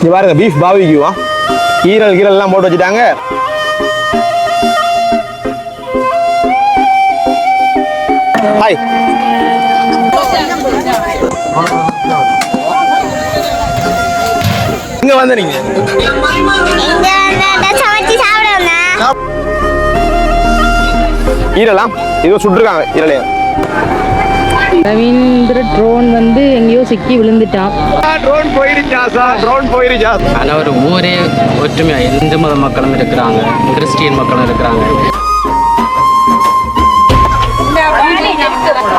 இங்கே பாருங்க பீஃப் பாவிக்குவா ஈரல் கீரல்லாம் போட்டு வச்சுட்டாங்க. ஹாய் இங்க வந்து நீங்க. ஈரலாம் இதோ சுட்டுருக்காங்க ஈரலையா? ரவீந்திர ட்ரோன் வந்து எங்கேயோ சிக்கி விழுந்துட்டான். ட்ரோன் போயிருச்சா சார் ட்ரோன் போயிருச்சா? ஆனால் ஒரு ஊரே ஒற்றுமையாக இந்து மத மக்களும் இருக்கிறாங்க கிறிஸ்டியன் மக்களும் இருக்கிறாங்க.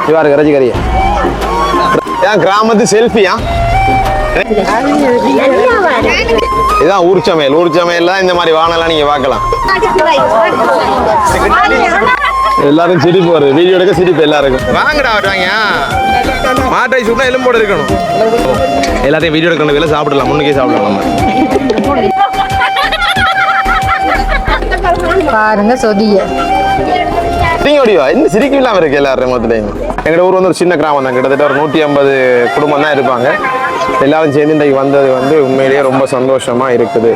இவா இருக்கு கறியை. ஏன் கிராமத்து செல்ஃபியா? இதான் ஊர் சமையல். ஊர் சமையல்ல இந்த மாதிரி வானலாம் நீங்க பார்க்கலாம். எல்லாரும் சிரிப்பு வருது. வீடியோ எடுக்க சிரிப்பு எல்லாருக்கும். வாங்கடா வாங்க. மாட்டை சும்மா எலும்போடு இருக்கணும் எல்லாத்தையும் வீடியோ எடுக்கணும் வெளில சாப்பிடலாம் முன்னுக்கே சாப்பிடலாம் நம்ம. பாருங்க சொதிய. சிரிங்க முடியும் இன்னும் சிரிக்க இல்லாம இருக்கு எல்லாரும் மொத்தத்தையும் எங்களோட ஊர் வந்து ஒரு சின்ன கிராமம் தான் கிட்டத்தட்ட ஒரு நூற்றி ஐம்பது குடும்பம் தான் இருப்பாங்க. எல்லாரும் சேர்ந்து இன்றைக்கு வந்தது வந்து உண்மையிலேயே ரொம்ப சந்தோஷமா இருக்குது.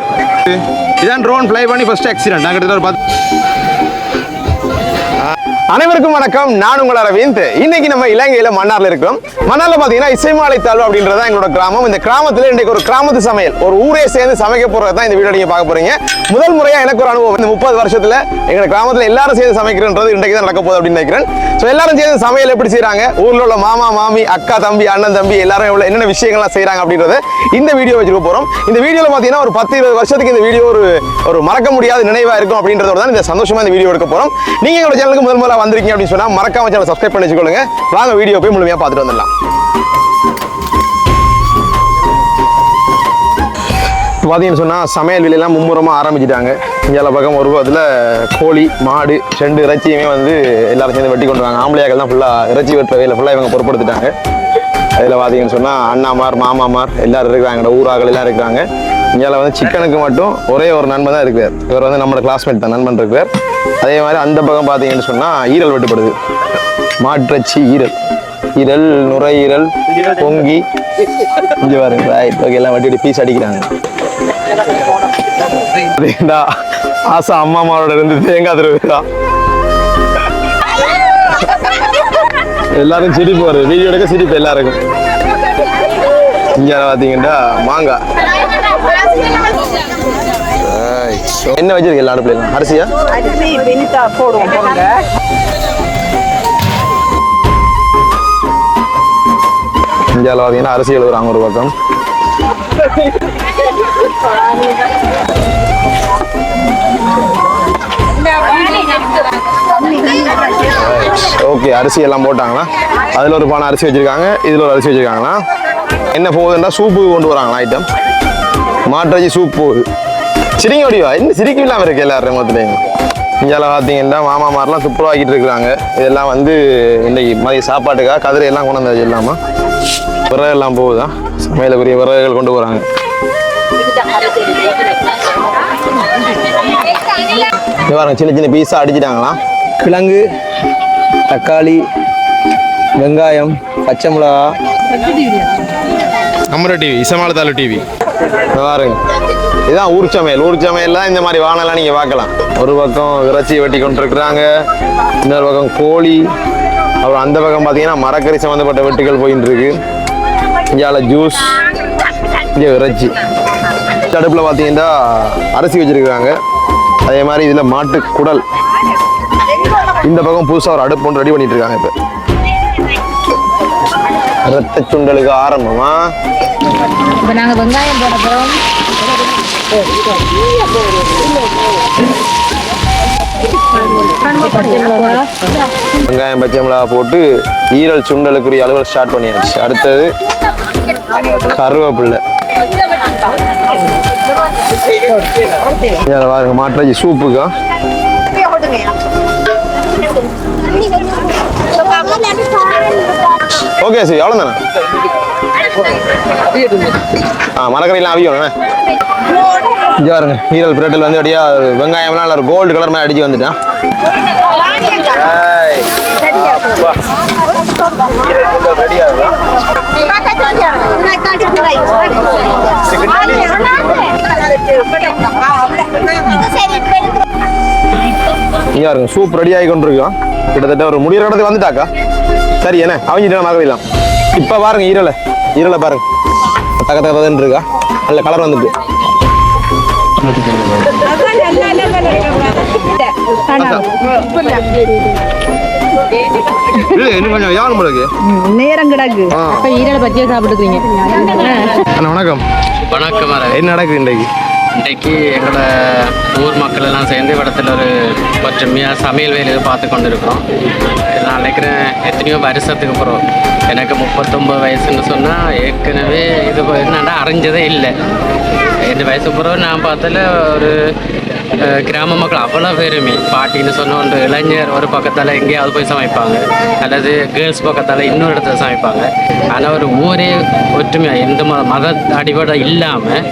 இதான் ட்ரோன் ஃப்ளை பண்ணி ஃபர்ஸ்ட் ஆக்சிடென்ட் நான் கிட்டத்தட்ட ஒரு பத்து அனைவருக்கும் வணக்கம். நான் உங்கள் அரவிந்த். இன்னைக்கு நம்ம இலங்கையில மன்னார்ல இருக்கிறோம். மன்னார்ல பாத்தீங்கன்னா இசைமாலை தாழ்வு அப்படின்றத எங்களோட கிராமம். இந்த கிராமத்துல இன்னைக்கு ஒரு கிராமத்து சமையல் ஒரு ஊரே சேர்ந்து சமைக்க போறது தான் இந்த வீடியோ நீங்க பார்க்க போறீங்க. முதல் முறையா எனக்கு ஒரு அனுபவம். இந்த முப்பது வருஷத்துல எங்க கிராமத்துல எல்லாரும் சேர்ந்து சமைக்கிறன்றது இன்றைக்கு தான் நடக்க போகுது அப்படின்னு நினைக்கிறேன். ஸோ எல்லாரும் சேர்ந்து சமையல் எப்படி செய்றாங்க? ஊர்ல உள்ள மாமா மாமி அக்கா தம்பி அண்ணன் தம்பி எல்லாரும் எவ்வளவு என்னென்ன விஷயங்கள்லாம் செய்றாங்க அப்படின்றத இந்த வீடியோ வச்சுக்க போறோம். இந்த வீடியோல பாத்தீங்கன்னா ஒரு பத்து இருபது வருஷத்துக்கு இந்த வீடியோ ஒரு ஒரு மறக்க முடியாத நினைவா இருக்கும் அப்படின்றதோட தான் இந்த சந்தோஷமா இந்த வீடியோ எடுக்க போறோம். நீங்க எங்களோட சேனலுக்கு முதல் முதல்ல வந்திருக்கீங்க. அப்படின்னு சொன்னா மறக்காம சேனல் சப்ஸ்கிரைப் பண்ணி வச்சுக்கோங்க. வாங்க வீடியோ போய் முழுமையா பார்த்துட்டு வந்துடலாம். பார்த்தீங்கன்னு சொன்னால் சமையல் விலையெல்லாம் மும்முரமாக ஆரம்பிச்சிட்டாங்க. இங்கே பக்கம் ஒரு பக்கத்தில் கோழி மாடு ரெண்டு இறைச்சியுமே வந்து எல்லாரும் சேர்ந்து வெட்டி கொண்டு வராங்க. ஆம்பளையாக்கள் தான் ஃபுல்லாக இறைச்சி வெட்டுற வேலை ஃபுல்லாக இவங்க பொருட்படுத்திட்டாங்க. அதில் பார்த்தீங்கன்னு சொன்னால் அண்ணாமார் மாமாமார் எல்லோரும் இருக்கிறாங்க. ஊராக்கள் எல்லாம் இருக்கிறாங்க. இங்கே வந்து சிக்கனுக்கு மட்டும் ஒரே ஒரு நண்பன் தான் இருக்கிறார். இவர் வந்து நம்மளோட கிளாஸ்மேட் தான் நண்பன் இருக்கிறார். அதே மாதிரி அந்த பக்கம் பார்த்தீங்கன்னு சொன்னால் ஈரல் வெட்டுப்படுது. மாற்றச்சி ஈரல். ஈரல் நுரையீரல் பொங்கி. இங்கே பாருங்க ரைட் ஓகே எல்லாம் வட்டி பீஸ் அடிக்கிறாங்க. அதேடா ஆசா அம்மா அம்மாவோட இருந்து தேங்காய் திருவிழா எல்லாரும் சிரிப்பு வருது. வீடியோ எடுக்க சிரிப்பு எல்லாருக்கும். இங்கே பார்த்தீங்கன்னா மாங்காய். என்ன வச்சிருக்க எல்லா பிள்ளைங்க அரிசியா அரிசி வெனிதா போடுவோம் போடுங்க இந்தியாவில் பார்த்தீங்கன்னா அரிசி எழுதுறாங்க ஒரு பக்கம் ஓகே அரிசி எல்லாம் போட்டாங்களா? அதில் ஒரு பானை அரிசி வச்சுருக்காங்க இதில் ஒரு அரிசி வச்சுருக்காங்களா? என்ன போகுதுன்னா சூப்பு கொண்டு வராங்களா ஐட்டம் மாட்டரிசி சூப் போகுது சிரிங்க முடியும் இன்னும் சிரிக்க இல்லாமல் இருக்கு எல்லாரும் மொத்தத்தையும். இந்தியாவில் பார்த்தீங்கன்னா மாமாமாரெலாம் துப்புரவாக்கிட்டு இருக்கிறாங்க. இதெல்லாம் வந்து இன்னைக்கு மதிய சாப்பாட்டுக்காக கதிரை எல்லாம் கொண்டு வந்து இல்லாமல் விறகு எல்லாம் போகுதா? சமையலுக்குரிய விறகுகள் கொண்டு போகிறாங்க இங்க பாருங்க சின்ன சின்ன பீஸாக அடிச்சிட்டாங்களா? கிழங்கு தக்காளி வெங்காயம் பச்சை மிளகா. அமர டிவி இசமாலத்தாலு டிவி பாருங்க. இதுதான் ஊர் சமையல். ஊர் சமையல்லாம் இந்த மாதிரி வானலாம் நீங்கள் பார்க்கலாம். ஒரு பக்கம் இறைச்சி வெட்டி கொண்டு இருக்கிறாங்க இன்னொரு பக்கம் கோழி. அப்புறம் அந்த பக்கம் பார்த்தீங்கன்னா மரக்கறி சம்மந்தப்பட்ட வெட்டுகள் போயின்னு இருக்கு. இங்கே ஜூஸ் இங்கே இறைச்சி. தடுப்பில் அடுப்பில் பார்த்தீங்கன்னா அரிசி வச்சிருக்காங்க அதே மாதிரி இதில் மாட்டு குடல். இந்த பக்கம் புதுசாக ஒரு அடுப்பு ஒன்று ரெடி பண்ணிட்டு இருக்காங்க இப்போ. ரத்த சுண்டலுக்கு ஆரம்பமா இப்போ நாங்கள் வெங்காயம் போட போகிறோம் பச்சை மிளகா வெங்காயம் பச்சை மிளகா போட்டு ஈரல் சுண்டலுக்குரிய அளவில் ஸ்டார்ட் பண்ணியாச்சு. அடுத்தது கருவேப்பில்லை. பாருங்க மாட்டுறாச்சி சூப்புக்கா. ஓகே சரி எவ்வளோ தானே ஆ மரக்கறியெல்லாம் அவிக்கணும் இங்கே பாருங்க ஈரல் பிரட்டில் வந்து அப்படியே வெங்காயம்லாம் நல்ல கோல்டு கலர் மாதிரி அடிச்சு வந்துட்டான் இங்க பாருங்க சூப் ரெடி ஆகி கொண்டிருக்கோம் கிட்டத்தட்ட ஒரு முடிகிற இடத்துக்கு வந்துட்டாக்கா. சரி என்ன? அவங்க மகவிலாம் இப்ப பாருங்க ஈரலை. ஈரலை பாருங்க. தக்க தக்க தக்கன்னு இருக்கா? நல்ல கலர் வந்துட்டு இல்ல இன்னும் கொஞ்சம் யாரும் உங்களுக்கு நேரம் கிடக்கு ஈரலை சாப்பிட்டுக்கிறீங்க? அண்ணா வணக்கம் வணக்கம். என்ன நடக்குது இன்றைக்கு? இன்றைக்கு எங்களோட ஊர் மக்கள் எல்லாம் சேர்ந்து இடத்துல ஒரு ஒற்றுமையாக சமையல் வேலையை பார்த்து கொண்டு இருக்கிறோம் நான் நினைக்கிறேன் எத்தனையோ வருஷத்துக்கு அப்புறம் எனக்கு முப்பத்தொம்பது வயசுன்னு சொன்னால் ஏற்கனவே இது என்னன்னா அறிஞ்சதே இல்லை. இந்த வயசு பிறகு நான் பார்த்ததில் ஒரு கிராம மக்கள் அவ்வளோ பேருமே. பாட்டின்னு சொன்ன ஒரு இளைஞர் ஒரு பக்கத்தால் எங்கேயாவது போய் சமைப்பாங்க. அல்லது கேர்ள்ஸ் பக்கத்தால் இன்னொரு இடத்துல சமைப்பாங்க. ஆனால் ஒரு ஊரே ஒற்றுமையாக எந்த மத மத அடிப்படை இல்லாமல்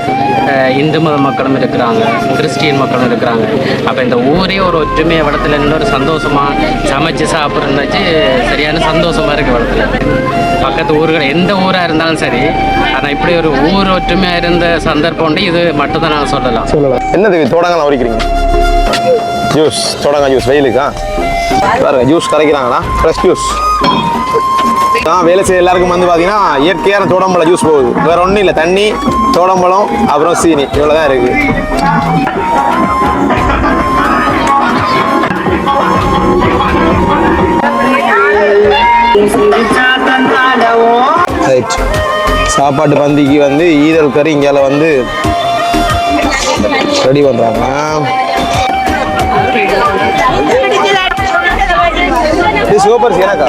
இந்து மத மக்களும் இருக்கிறாங்க கிறிஸ்டியன் மக்களும் இருக்கிறாங்க. அப்போ இந்த ஊரே ஒரு ஒற்றுமை இடத்துல இன்னொரு சந்தோஷமாக சமைச்சு சாப்பிட்றதாச்சு சரியான சந்தோஷமாக இருக்குது இடத்துல பக்கத்து ஊர்கள் எந்த ஊராக இருந்தாலும் சரி ஆனால் இப்படி ஒரு ஊர் ஒற்றுமையாக இருந்த சந்தர்ப்பம் இது மட்டும்தான் நான் சொல்லலாம். சொல்லலாம். என்னது தோடங்கலாம் குடிக்கிறீங்க ஜூஸ் தோடங்க ஜூஸ் வெயிலுக்கா? பாருங்க ஜூஸ் கரைக்கிறாங்களா ஃப்ரெஷ் ஜூஸ் நான் வேலை செய்ய எல்லாருக்கும் வந்து பார்த்தீங்கன்னா இயற்கையான தோடம்பழம் ஜூஸ் போகுது. வேற ஒன்றும் இல்லை. தண்ணி தோடம்பழம் அப்புறம் சீனி. இவ்வளோ தான் இருக்கு சாப்பாட்டு பந்திக்கு வந்து ஈரல் கறி இங்கே வந்து ரெடி பண்ணுறாங்க சூப்பர் எனக்கா?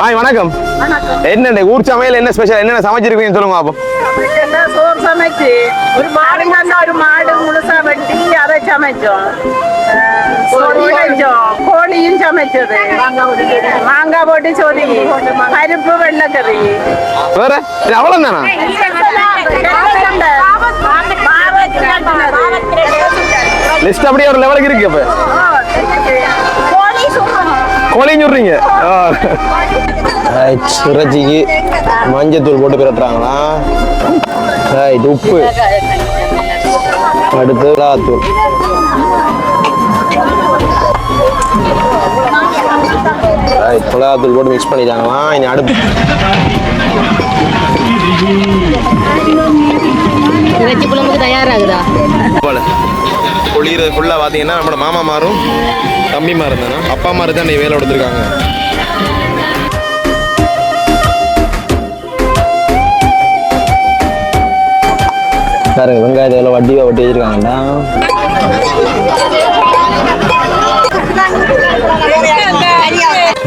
ஹாய் வணக்கம். என்ன ஊர் சமையல் என்ன ஸ்பெஷல் என்னென்ன சமைச்சிருக்கீங்கன்னு சொல்லுங்க அப்போ சோறு சமைச்சு ஒரு மாடு ஒரு மாடு முழுசா வெட்டி அதை சமைச்சோம் கோழியும் சமைச்சது மாங்காய் போட்டு சொதி பருப்பு வெள்ளக்கறி வேற இது அவ்வளோ தானா லிஸ்ட் அப்படியே ஒரு லெவலுக்கு இருக்கு அப்போ கோழி சுத்தம் கோழியும் சொல்றீங்க இறைச்சிக்கு மஞ்சத்தூள் போட்டு பிரட்டுறாங்களா? ரைட் உப்பு. அடுத்து மிளகாத்தூள். ரைட் மிளகாத்தூள் போட்டு மிக்ஸ் பண்ணிட்டாங்களா? இனி அடுப்பு இறைச்சி குழம்புக்கு தயாராகுதா? போல. ஃபுல்லாக பார்த்தீங்கன்னா நம்மளோட மாமா மாரும் தம்பி மாரும் தானே அப்பா மாரு தான் வேலை கொடுத்துருக்காங்க. பாருங்க வெங்காயத்தை எவ்வளோ வட்டியாக வட்டி வச்சிருக்காங்கண்ணா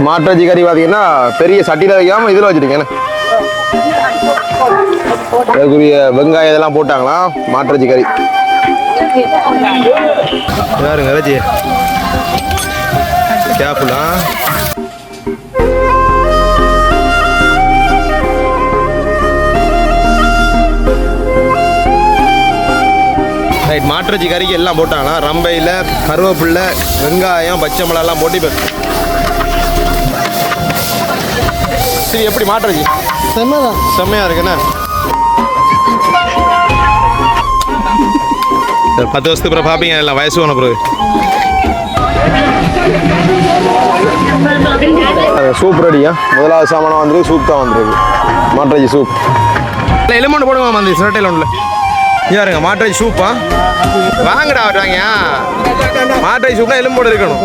மாட்டாச்சி கறி பார்த்தீங்கன்னா பெரிய சட்டியில் வைக்காம இதில் வச்சிருக்கேன். அதுக்குரிய வெங்காயம் இதெல்லாம் போட்டாங்களா? மாட்டிறச்சி கறி. யாருங்க ரஜி கேப்புலா ரைட் மாட்டிறச்சி கறிக்கு எல்லாம் போட்டாங்களா? ரம்பையில் கருவேப்பில்லை வெங்காயம் பச்சை மிளகாலாம் போட்டு இப்போ சரி எப்படி மாட்டிறச்சி செம்மதான். செம்மையாக இருக்குண்ணே பத்து வருஷத்துக்கு பிறகு பார்ப்பீங்க எல்லாம் வயசு போன பிறகு சூப் ரெடியா முதலாவது சாமானம் வந்து சூப் தான் வந்துருக்கு மாட்டராஜி சூப் இல்லை எலும்பு போடுவோம் அந்த சிரட்டையில் ஒன்றில் யாருங்க மாட்டராஜி சூப்பா வாங்கடா அவர் வாங்க மாட்டராஜி சூப்னா எலும்போடு இருக்கணும்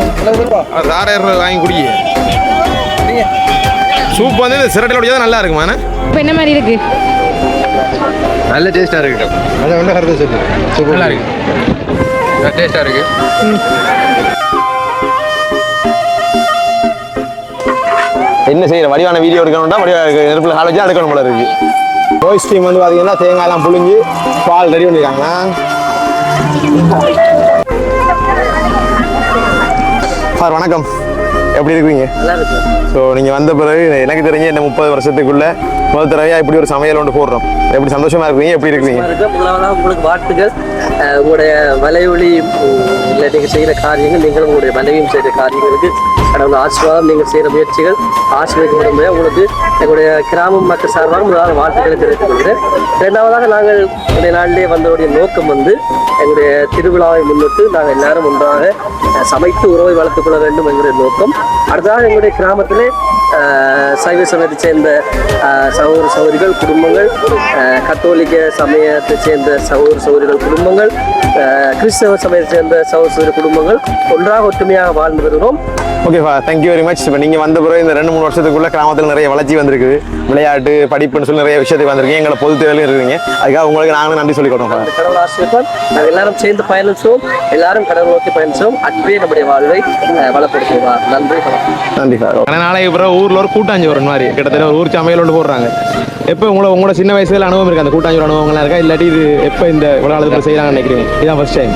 அது ஆறாயிரம் ரூபாய் வாங்கி குடிக்க சூப் வந்து இந்த சிரட்டையில் குடிச்சா நல்லா இருக்குமாண்ணே இப்போ என்ன மாதிரி இருக்கு நல்ல டேஸ்ட்டாக இருக்கு. அது ஒன்றும் கருத்து சொல்லு சூப்பர். நல்லா இருக்கு. டேஸ்ட்டாக இருக்கு. என்ன செய்யற? வடிவான வீடியோ எடுக்கணும்னா வடிவா நெருப்பில் கால் வச்சா எடுக்கணும் போல இருக்கு. போய் ஸ்டீம் வந்து பார்த்தீங்கன்னா தேங்காய்லாம் புழிஞ்சு பால் ரெடி பண்ணிருக்காங்க சார் வணக்கம். எப்படி இருக்கிறீங்க ஸோ நீங்கள் வந்த பிறகு எனக்கு தெரிஞ்ச இந்த முப்பது வருஷத்துக்குள்ள முதல் தடவையா இப்படி ஒரு சமையல் ஒன்று போடுறோம். எப்படி சந்தோஷமா இருக்கீங்க? எப்படி இருக்கீங்க? முதலாவதாக உங்களுக்கு வாழ்த்துக்கள். உங்களுடைய வலையொலி இல்லை நீங்கள் செய்கிற காரியங்கள் நீங்களும் உங்களுடைய மனைவியும் செய்கிற காரியங்களுக்கு கடவுள் ஆசீர்வாதம். நீங்கள் செய்கிற முயற்சிகள் ஆசீர்வதிக்கப்படும் உங்களுக்கு எங்களுடைய கிராமம் மக்கள் சார்பாக முதலாவது வாழ்த்துக்களை தெரிவித்துக் கொள்கிறேன். இரண்டாவதாக நாங்கள் இந்த நாளிலே வந்தவருடைய நோக்கம் வந்து எங்களுடைய திருவிழாவை முன்னிட்டு நாங்கள் எல்லாரும் ஒன்றாக சமைத்து உறவை வளர்த்துக் கொள்ள வேண்டும் என்கிற நோக்கம். அடுத்ததாக எங்களுடைய கிராமத்திலே சைவ சமயத்தை சேர்ந்த சகோதர சகோதரிகள் குடும்பங்கள் கத்தோலிக்க சமயத்தை சேர்ந்த சகோதர சகோதரிகள் குடும்பங்கள் கிறிஸ்தவ சமயத்தை சேர்ந்த சகோதர சகோதரி குடும்பங்கள் ஒன்றாக ஒற்றுமையாக வாழ்ந்து வருகிறோம். ஓகேப்பா தேங்க்யூ வெரி மச் இப்போ நீங்கள் வந்த பிறகு இந்த ரெண்டு மூணு வருஷத்துக்குள்ள கிராமத்தில் நிறைய வளர்ச்சி வந்திருக்குது. விளையாட்டு படிப்புன்னு சொல்லி நிறைய விஷயத்துக்கு வந்திருக்கீங்க எங்களை பொது தேவையிலும் இருக்கீங்க அதுக்காக உங்களுக்கு நாங்களும் நன்றி சொல்லிக்கிறோம் அந்த கடவுள் ஆசிரியர் நாங்கள் எல்லாரும் சேர்ந்து பயணிச்சோம். எல்லாரும் கடவுள் நோக்கி பயணிச்சோம். அன்பே நம்முடைய வாழ்வை அஹ், வளப்படுத்துவார். நன்றி நன்றி சார் நாளைக்கு பிறகு ஊரில் ஒரு கூட்டாஞ்சி வரும் மாதிரி கிட்டத்தட்ட ஒரு ஊர் சமையல் ஒன்று போடுறாங்க. எப்போ உங்களை உங்களோட சின்ன வயசுல அனுபவம் இருக்கு? அந்த கூட்டாஞ்சி அனுபவங்கள்லாம் இருக்கா? இல்லாட்டி இது எப்போ இந்த இவ்வளோ காலத்தில் செய்யலாம்னு நினைக்கிறீங்க? இதான் ஃபர்ஸ்ட் டைம்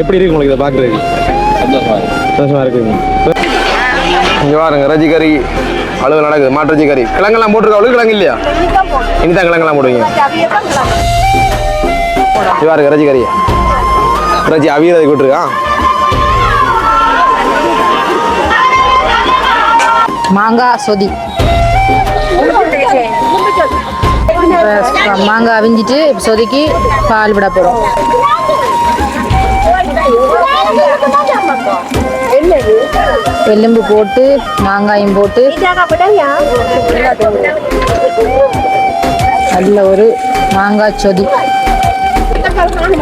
எப்படி இருக்கு உங்களுக்கு இதை பார்க்குறதுக்கு? சந்தோஷமா இருக்குங்க இங்கே பாருங்க ரஜி கறி அலுவல் நடக்குது மாட்டு ரஜி கறி. கிழங்கெல்லாம் போட்டிருக்கா? கிழங்கு இல்லையா? இனி தான் கிழங்கெல்லாம் போடுவீங்க. இது பாருங்க ரஜி கறி. ரஜி அவியதை கூட்டிருக்கா மாங்காய் சொதி. மாங்காய் அவிஞ்சிட்டு சொதுக்கி பால் விட போகிறோம் எலும்பு போட்டு மாங்காயும் போட்டு. நல்ல ஒரு மாங்காய் சொதி.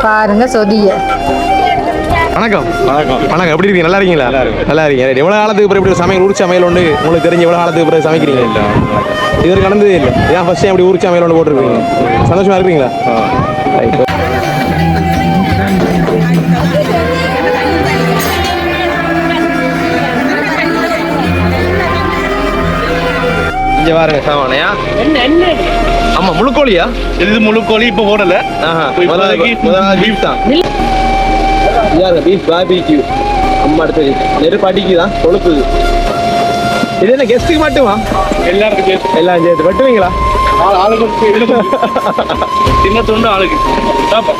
பாருங்க சொதிய. வணக்கம். வணக்கம். வணக்கம். எப்படி இருக்கீங்க? நல்லா இருக்கீங்களா? நல்லா இருக்கீங்க. எவ்வளோ காலத்துக்கு பிறகு இப்படி சமையல் ஊர் சமையல் ஒன்று உங்களுக்கு தெரிஞ்ச எவ்வளோ காலத்துக்கு பிறகு சமைக்கிறீங்க? இது வரைக்கும் நடந்ததே இல்லை. இதான் ஃபர்ஸ்ட் டைம் இப்படி ஊர் சமையல் ஒன்று போட்டிருக்கீங்க? சந்தோஷமா இருக்கீங்களா ரைட் இங்க பாருங்க சாமானையா? ஆமா முழுக்கோழியா? இது முழு கோழி இப்ப போடல பீஃப் தான். இதாங்க பீஃப் பார்பிக்யூ அம்மா அடுத்தது நெருப்பு அடிக்குதான் கொழுப்புது இது என்ன கெஸ்ட்டுக்கு மட்டுமா? எல்லாருக்கும் எல்லாம் சேர்த்து வெட்டுவீங்களா? ஆள் ஆளுக்கு இதுல சின்ன துண்டு ஆளுக்கு. சாப்பா.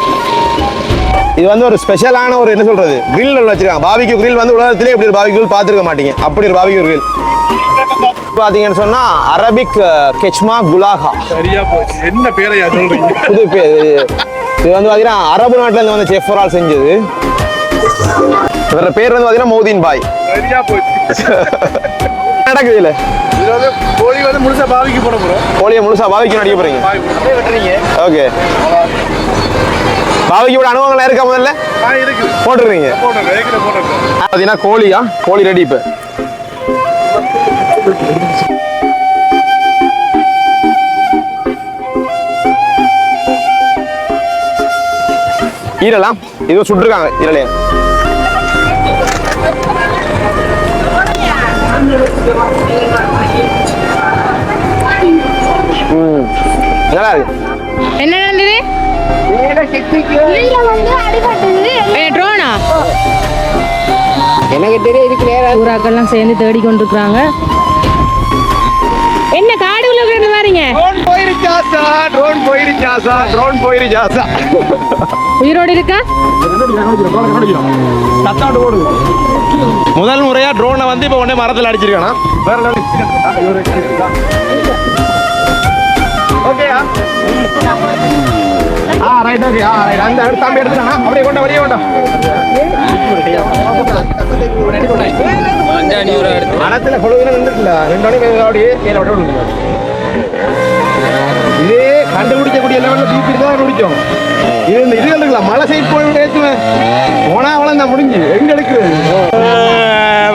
இது வந்து ஒரு ஸ்பெஷலான ஒரு என்ன சொல்றது? ஒன்று வச்சிருக்காங்க. பாபிக்யூ grill வந்து உலகத்திலே இப்படி ஒரு பாபிக்யூ பார்த்துருக்க மாட்டீங்க. அப்படி ஒரு பாபிக்யூ grill. பார்த்தீங்கன்னு சொன்னா அரபிக் கெச்மா குலாகா சரியா போச்சு. என்ன பேரையா சொல்றீங்க? புது பேர் இது வந்து பார்த்தீங்கன்னா அரபு நாட்டுல இருந்து வந்து செஃப் ஆல் செஞ்சது. இவர பேர் வந்து பார்த்தீங்கன்னா மௌதீன் பாய். நடக்குது இல்ல? கோழி வந்து முழுசா பாவிக்கு போட போறோம். கோழியை முழுசா பாபிக்கு அடிக்க போறீங்க. ஓகே. பாபிக்கு அனுபவங்கள்லாம் இருக்கா முதல்ல? போடுறேன் பார்த்தீங்கன்னா கோழியா? கோழி ரெடி இப்போ. ஈரலாம். இது சுட்டுருக்காங்க ஈரலையும் ம். நல்லா இருக்கு என்ன நடந்தது? ட்ரோனா எனக்கு தெரிய இதுக்கு வேற ஊராக்கெல்லாம் சேர்ந்து தேடி கொண்டிருக்கிறாங்க பாருங்க ட்ரோன் போயிருச்சாசா ட்ரோன் போயிருச்சாசா ட்ரோன் போயிருச்சாசா உயிரோடு இருக்கா? முதல் முறையா ட்ரோனை வந்து இப்போ உடனே மரத்தில் அடிச்சிருக்கானா? வேற ஓகேயா ஆ? ரைட் ஓகே ஆ ரைட் அந்த அடுத்து தம்பி எடுத்துட்டானா? அப்படியே கொண்டா வெளியே கொண்டா. மரத்துல கொழுவில நின்றுட்டுல ரெண்டு மணிக்கு அப்படியே கீழே விட விடுங்க. இதே கண்டுபிடிக்கக்கூடிய லெவலில் பிபி தான் கண்டுபிடிக்கும் இது இந்த இது இருக்குல்ல மழை சைட் போய் ஏற்றுவேன் போனால் அவ்வளோ முடிஞ்சு. எங்க எடுக்கிறது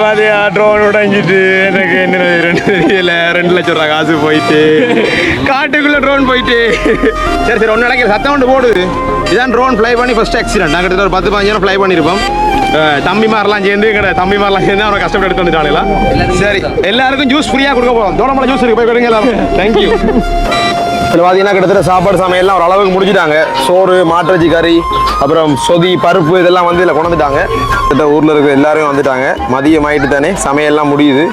பாத்தியா ட்ரோன் உடைஞ்சிட்டு எனக்கு என்ன ரெண்டு தெரியல. ரெண்டு லட்சம் ரூபா காசு போயிட்டு. காட்டுக்குள்ள ட்ரோன் போயிட்டு. சரி சரி ஒன்று நினைக்கிற சத்தம் கொண்டு போடுது. இதான் ட்ரோன் ஃப்ளை பண்ணி ஃபர்ஸ்ட் ஆக்சிடென்ட் நாங்கள் கிட்ட ஒரு பத்து பதினஞ்சு ஃப்ளை பண்ணியிருப்போம் தம்பி மாதிரிலாம் சேர்ந்து எங்கட தம்பி மாதிரிலாம் சேர்ந்து அவரை கஷ்டப்பட்டு எடுத்து வந்துட்டாங்களா சரி. எல்லாருக்கும் ஜூஸ் ஃப்ரீயாக கொடுக்க போகிறோம் தோடமலை ஜூஸ் இருக்கு. போய் கொடுங்க எல்லாரும். தேங்க்யூ இதில் பார்த்தீங்கன்னா கிட்டத்தட்ட சாப்பாடு சமையல்லாம் ஒரு அளவுக்கு முடிச்சிட்டாங்க சோறு மாட்டுறச்சி கறி அப்புறம் சொதி பருப்பு இதெல்லாம் வந்து இதில் கொண்டுட்டாங்க கிட்ட ஊரில் இருக்க எல்லாரும் வந்துட்டாங்க. மதியம் ஆயிட்டு தானே சமையல்லாம் முடியுது.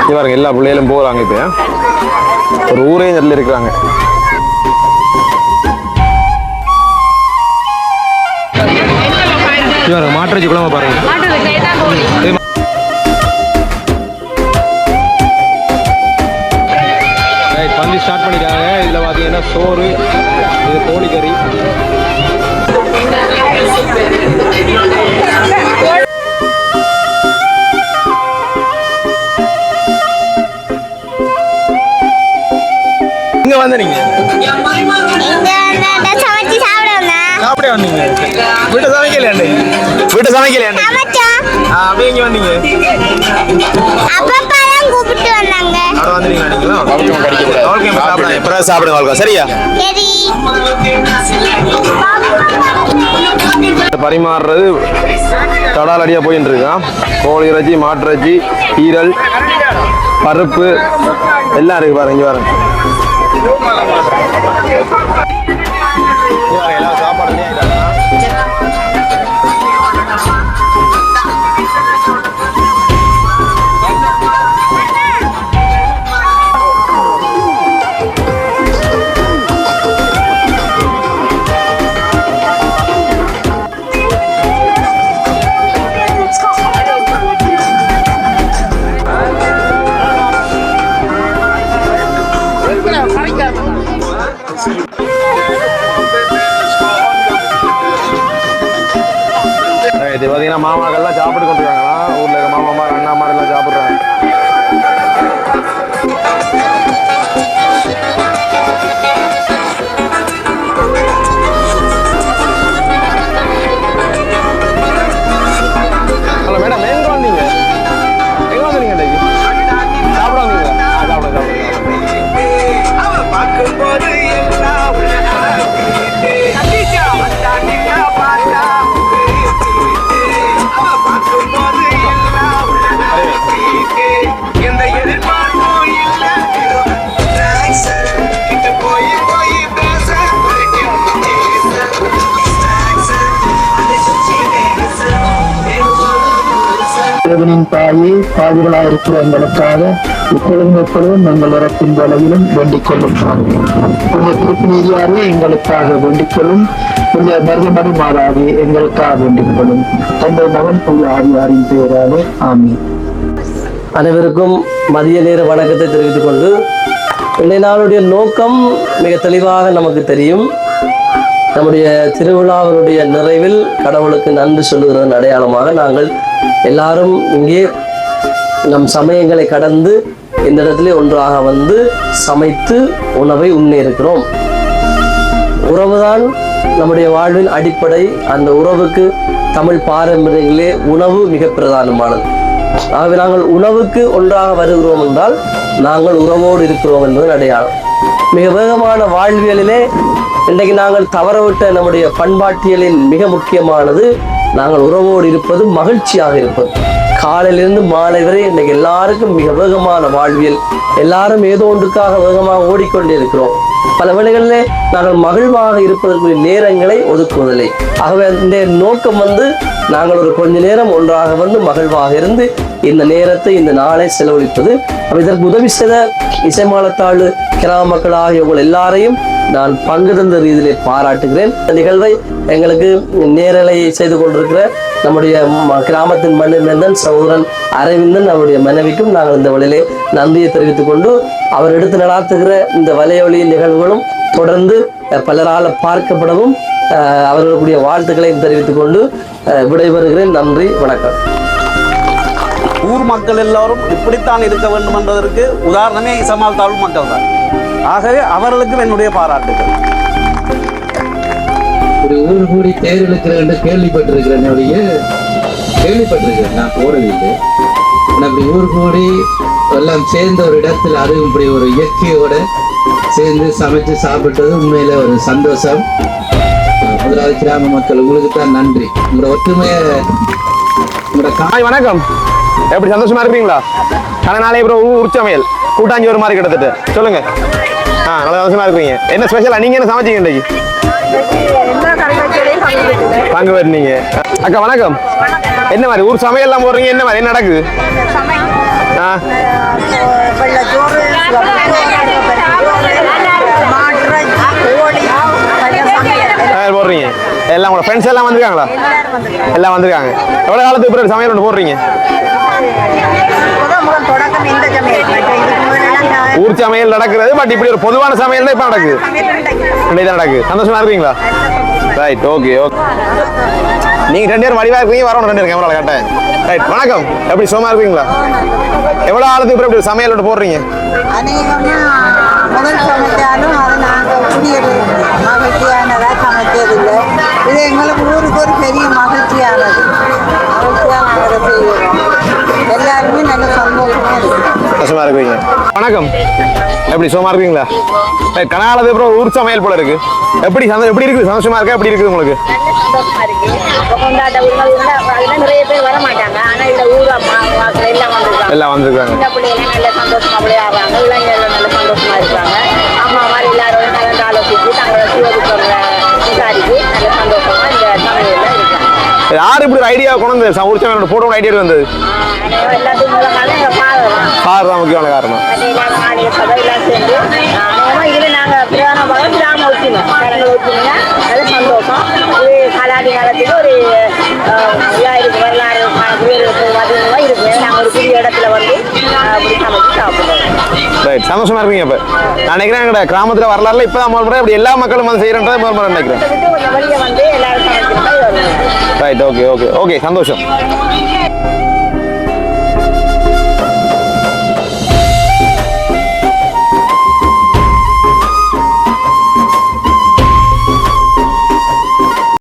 இங்க பாருங்க எல்லா பிள்ளைகளும் போறாங்க இப்போ. ஒரு ஊரே இடத்துல இருக்கிறாங்க. பாருங்க மாட்டுறச்சி குழம்பு பாருங்க. ரைட் பந்தி ஸ்டார்ட் பண்ணிட்டாங்க. இதில் பார்த்தீங்கன்னா சோறு இது கோழிக்கறி. இங்க வந்து நீங்க அப்படியே வந்தீங்க. வீட்டு சமைக்கலையாண்டு வீட்டு சமைக்கலையாண்டு அப்படியே இங்கே வந்தீங்க? பரிமாறுறது தடாலடியா போயிட்டு இருக்கான் கோழி இறைச்சி மாட்டிறைச்சி ஈரல் பருப்பு எல்லாம் இருக்கு பாருங்க இங்கே பாருங்க. மாமாக்கள்லாம் சாப்பிட்டு கொண்டிருக்காங்களா? தேவனின் தாயே பாவிகளாக இருக்கிற எங்களுக்காக இப்பொழுதும் எப்பொழுதும் எங்கள் இறப்பின் வேலையிலும் வேண்டிக் கொள்ளும் உங்கள் திருப்பினியாரே எங்களுக்காக வேண்டிக் கொள்ளும் உங்கள் மருதமணி மாதாவே எங்களுக்காக வேண்டிக் கொள்ளும் தந்தை மகன் புண்ணிய ஆதிவாரின் பெயராலே ஆமி அனைவருக்கும் மதிய நேர வணக்கத்தை தெரிவித்துக் கொண்டு இன்றைய நாளுடைய நோக்கம் மிக தெளிவாக நமக்கு தெரியும். நம்முடைய திருவிழாவினுடைய நிறைவில் கடவுளுக்கு நன்றி சொல்லுகிறதன் அடையாளமாக நாங்கள் எல்லாரும் இங்கே நம் சமயங்களை கடந்து இந்த இடத்துல ஒன்றாக வந்து சமைத்து உணவை உண்ண இருக்கிறோம் உறவுதான் நம்முடைய வாழ்வின் அடிப்படை. அந்த உறவுக்கு தமிழ் பாரம்பரியங்களிலே உணவு மிக பிரதானமானது. ஆகவே நாங்கள் உணவுக்கு ஒன்றாக வருகிறோம் என்றால் நாங்கள் உறவோடு இருக்கிறோம் என்பது அடையாளம். மிக வேகமான வாழ்வியலிலே இன்றைக்கு நாங்கள் தவறவிட்ட நம்முடைய பண்பாட்டியலின் மிக முக்கியமானது நாங்கள் உறவோடு இருப்பது மகிழ்ச்சியாக இருப்பது. காலையிலிருந்து மாலை வரை இன்றைக்கு எல்லாருக்கும் மிக வேகமான வாழ்வியல். எல்லாரும் ஏதோ ஒன்றுக்காக வேகமாக ஓடிக்கொண்டே இருக்கிறோம். பல வேளைகளிலே நாங்கள் மகிழ்வாக இருப்பதற்குரிய நேரங்களை ஒதுக்குவதில்லை. ஆகவே இந்த நோக்கம் வந்து நாங்கள் ஒரு கொஞ்ச நேரம் ஒன்றாக வந்து மகிழ்வாக இருந்து இந்த நேரத்தை இந்த நாளை செலவழிப்பது. இதற்கு உதவி செய்த இசைமாலத்தாழ் கிராம மக்கள் ஆகிய உங்கள் எல்லாரையும் நான் பங்கு தந்த ரீதியிலே பாராட்டுகிறேன். இந்த நிகழ்வை எங்களுக்கு நேரலை செய்து கொண்டிருக்கிற நம்முடைய கிராமத்தின் மண்ணின் சகோதரன் அரவிந்தன் அவருடைய மனைவிக்கும் நாங்கள் இந்த வழியிலே நன்றியை தெரிவித்துக் கொண்டு அவர் எடுத்து நடாத்துகிற இந்த வலையொலி நிகழ்வுகளும் தொடர்ந்து பலரால் பார்க்கப்படவும் அவர்களுடைய வாழ்த்துக்களையும் தெரிவித்துக் கொண்டு விடைபெறுகிறேன். நன்றி வணக்கம். ஊர் மக்கள் எல்லாரும் இப்படித்தான் இருக்க வேண்டும் என்பதற்கு உதாரணமே இசமால் தாழ்வு மக்கள் தான் ஆகவே அவர்களுக்கும் என்னுடைய பாராட்டுகள். ஒரு ஊர் கூடி தேர் இழுக்கிறது என்று கேள்விப்பட்டிருக்கிறேன் ஒழிய கேள்விப்பட்டிருக்கிறேன். நான் போறதில்லை ஆனா அப்படி ஊர் கூடி எல்லாம் சேர்ந்த ஒரு இடத்துல அதுவும் இப்படி ஒரு இயற்கையோட சேர்ந்து சமைச்சு சாப்பிட்டது உண்மையில ஒரு சந்தோஷம். முதலாவது கிராம மக்கள் உங்களுக்கு தான் நன்றி. உங்களோட ஒற்றுமையை உங்களோட கா ஹாய் வணக்கம். எப்படி சந்தோஷமா இருக்கிறீங்களா? கடை நாளே அப்புறம் ஊர் சமையல் கூட்டாஞ்சி ஒரு மாதிரி கிட்டத்தட்ட. சொல்லுங்க. ஆ நல்லா சந்தோஷமா இருக்கீங்க. என்ன ஸ்பெஷலா நீங்க என்ன சமைச்சீங்க இன்னைக்கு பங்கு வரீங்க அக்கா வணக்கம். என்ன மாதிரி ஊர் சமையல்லாம் போடுறீங்க? என்ன மாதிரி என்ன நடக்குது? ஆ? சமையல் போடுறீங்க. எல்லாம் உங்களோட ஃப்ரெண்ட்ஸ் எல்லாம் வந்திருக்காங்களா? எல்லாம் வந்திருக்காங்க. எவ்வளோ காலத்துக்கு பிறகு சமையல் ஒன்று போடுறீங்க முதல் முதல் தொடக்கம் இந்த சமையல் இதுக்கு முதலெல்லாம் ஊர் சமையல் நடக்கிறது பட் இப்படி ஒரு பொதுவான சமையல் தான் இப்போ நடக்குது. இன்னைக்கு தான் நடக்குது. சந்தோஷமா இருக்கீங்களா? ரைட் ஓகே ஓகே நீங்க ரெண்டு பேரும் வடிவா இருக்கீங்க வரணும் ரெண்டு பேரும் கேமரா கட்டேன் ரைட் வணக்கம். எப்படி சுகமா இருக்கீங்களா? எவ்வளோ பிறகு இப்படி சமையல் ஒன்று போடுறீங்க? முதல் சமைச்சாலும் அதை நாங்கள் புதியது மகிழ்ச்சியானதாக சமைச்சதில்லை. இது எங்களுக்கு ஊருக்கு ஒரு பெரிய மகிழ்ச்சியானது. மகிழ்ச்சியாக நாங்கள் அதை செய்கிறோம் எல்லாருமே நல்ல சந்தோஷமாக இருக்கும். வணக்கம். எப்படி சும்மா இருக்கீங்களா? கனால அப்புறம் ஊர் சமையல் போல இருக்கு. எப்படி எப்படி இருக்குது? சந்தோஷமா இருக்கா? எப்படி இருக்குது உங்களுக்கு? எல்லாம் வந்திருக்காங்க. யார் இப்படி ஒரு ஐடியா கொண்டு வந்து ஊர் சமையல் போட ஐடியா வந்தது? ஃபாதர் தான் தான் முக்கியமான காரணம். இதில் நாங்கள் பிரயாண பாகம் கிராம ஒற்றுமை கரங்கள் ஒற்றுமைங்க அது சந்தோஷம் இது காலாடி காலத்துக்கு ஒரு இதாக இருக்குது வரலாறு அதிகமாக இருக்குது நாங்கள் ஒரு புதிய இடத்துல வந்து ஆஹ் அப்படி சமைச்சு சாப்பிடுவோம் ரைட் சந்தோஷமா இருக்கீங்க இப்ப நான் நினைக்கிறேன் எங்களோட கிராமத்துல வரலாறுல இப்பதான் முதல் முறை இப்படி எல்லா மக்களும் வந்து செய்யறன்றதை முதல் முறை நினைக்கிறேன். ரைட் ஓகே ஓகே ஓகே சந்தோஷம்.